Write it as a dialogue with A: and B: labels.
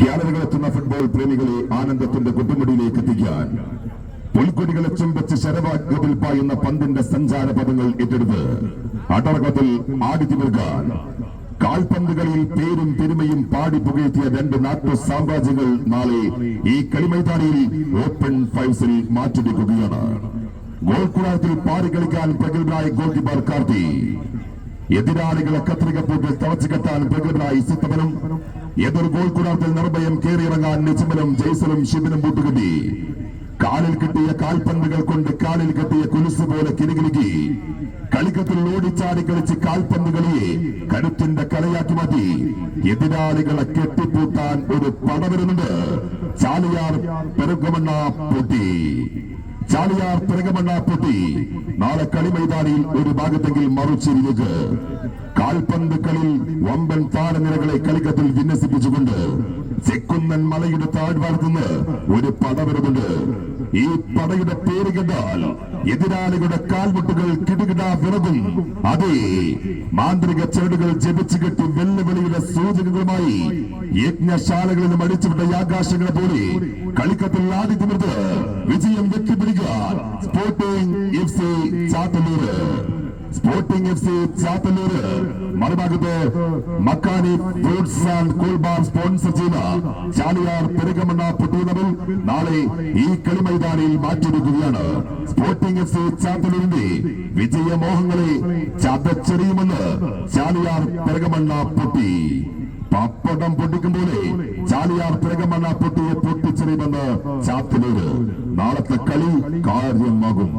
A: ഗാലറികളെത്തുന്ന football പ്രേമികളെ ആനന്ദത്തിന്റെ കുട്ടുമുടിയിലേക്ക് എത്തിക്കാൻ. പുൽക്കൊടികളെ ചുംബിച്ച് ശരവാഗ്യത്തിൽ പായുന്ന പന്തിന്റെ സഞ്ചാര പദങ്ങൾ ഏറ്റെടുത്ത് അടർക്കത്തിൽ ആടിത്തിമിർക്കാൻ കാൽപന്തുകളിൽ പേരും പെരുമയും പാടി പുകഴ്ത്തിയ രണ്ട് നാട്ടു സാമ്രാജ്യങ്ങൾ നാളെ ഈ കളിമൈതാനിയിൽ ഓപ്പൺ ഫൈവ്സിൽ മാറ്റിവെക്കുകയാണ്. ഗോൾ കുളത്തിൽ പാടി കളിക്കാൻ പ്രഗത്ഭനായ ഗോൾ കീപ്പർ കാർത്തി. എതിരാളികളെ കത്രിക പൂട്ടിൽ തളച്ചു കെട്ടാൻ പ്രഗത്ഭനായി സിത്തമനും എതിർ ഗോൾ കൂടാത്തിൽ നിർഭയം കയറിയിറങ്ങാൻ നിജമനും ജയ്സലും ശിവനും പൂട്ടുകെട്ടി കാലിൽ കിട്ടിയ കാൽപന്തുകൾ കൊണ്ട് കാലിൽ കെട്ടിയ കുലുസ് പോലെ കിലുകിലുകി കളിക്കത്തിൽ ഓടിച്ചാടി കളിച്ച് കാൽപന്ത് കളിയെ കരുത്തിന്റെ കലയാക്കി മാറ്റി. എതിരാളികളെ കെട്ടിപ്പൂട്ടാൻ ഒരു പട വരുന്നുണ്ട്. ചാലിയാർ പെരുകമണ്ണ പൂട്ടി. ചാലിയാർ തിരകമണ്ണാപ്പൊട്ടി പൊട്ടി. നാളെ കളി മൈതാനിയിൽ ഒരു ഭാഗത്തെങ്കിൽ മറുചേരിയിലേക്ക് കാൽപന്ത് കളി വമ്പൻ താരനിരകളെ കളിക്കത്തിൽ വിന്യസിപ്പിച്ചുകൊണ്ട് ചെക്കുന്നൻ മലയുടെ താഴ്വാരത്തുനിന്ന് ഒരു പട വരുന്നുണ്ട്. ഈ പടയുടെ പേര് കേട്ടാൽ എതിരാളികളുടെ കാൽമുട്ടുകൾ കിടുകിടാ വിറകും. അതെ മാന്ത്രിക ചേടുകൾ ജപിച്ചു കെട്ടി വെല്ലുവിളിയുടെ സൂചനകളുമായി യജ്ഞശാലകളിൽ മരിച്ചുവിട്ട ആകാശങ്ങളെ പോലെ കളിക്കത്തിൽ വിജയം സ്പോർട്ടിംഗ് എഫ് സി ചാത്തല്ലൂര് മറുഭാഗത്ത് Makkani fruits and cool bar sponsor ചെയ്ത ചാലിയാർ പെരുകമണ്ണ പുട്ടൂനവിൽ നാളെ ഈ കളി മൈതാനിയിൽ മാറ്റിവെക്കുകയാണ്. സ്പോർട്ടിംഗ് എഫ് സി ചാത്തല്ലൂരിന്റെ വിജയമോഹങ്ങളെ ചതച്ചെറിയുമെന്ന് ചാലിയാർ പെരുകമണ്ണ പൊട്ടി. പപ്പടം പൊട്ടിക്കും പോലെ ചാലിയാർ പെരുകമണ്ണ പൊട്ടിയെ പൊട്ടിച്ചെറിയുമെന്ന് ചാത്തലൂര് നാളത്തെ കളി കാര്യമാകും.